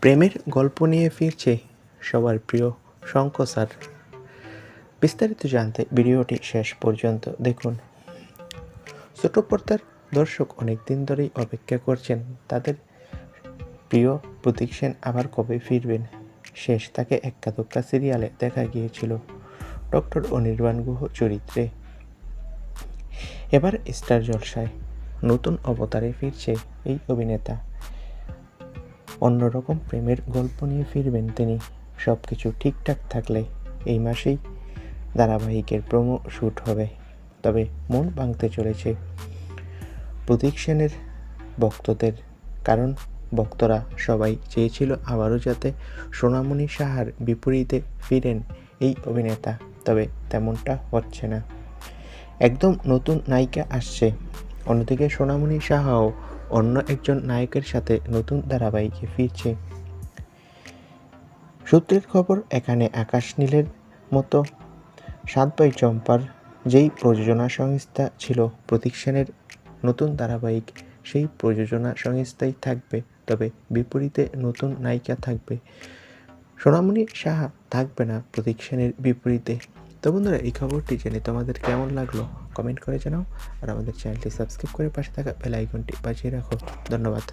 প্রেমের গল্প নিয়ে ফিরছে সবার প্রিয় শঙ্খ স্যার। বিস্তারিত জানতে ভিডিওটি শেষ পর্যন্ত দেখুন। ছোট পর্দার দর্শক অনেক দিন ধরেই অপেক্ষা করছেন। তাদের প্রিয় প্রতীক সেন আবার কবে ফিরবেন? শেষ তাকে এক্কা সিরিয়ালে দেখা গিয়েছিল। ডক্টর অনির্বাণ গুহ চরিত্রে। এবার স্টার জলসায় নতুন অবতারে ফিরছে এই অভিনেতা। অন্যরকম প্রেমের গল্প নিয়ে ফিরবেন তিনি। সব কিছু ঠিকঠাক থাকলে এই মাসেই ধারাবাহিকের প্রোমো শ্যুট হবে। তবে মন ভাঙতে চলেছে প্রতীক সেনের ভক্তদের, কারণ ভক্তরা সবাই চেয়েছিল আবারও যাতে সোনামণি সাহার বিপরীতে ফিরেন এই অভিনেতা, তবে তেমনটা হচ্ছে না। একদম নতুন নায়িকা আসছে। অন্যদিকে সোনামণি সাহাও অন্য একজন নায়কের সাথে নতুন ধারাবাহিকে ফিরছে। সূত্রের খবর, এখানে আকাশ নীলের মতো সাত ভাই চম্পার যেই প্রযোজনা সংস্থা ছিল, প্রতীক সেনের নতুন ধারাবাহিক সেই প্রযোজনা সংস্থাই থাকবে, তবে বিপরীতে নতুন নায়িকা থাকবে। সোনামণি সাহা থাকবে না প্রতীক সেনের বিপরীতে। তো বন্ধুরা, এই খবরটি জেনে তোমাদের কেমন লাগল? কমেন্ট করে জানাও। আর আমাদের চ্যানেলটি সাবস্ক্রাইব করে পাশে থাকা বেল আইকনটি বাজিয়ে রাখো। ধন্যবাদ।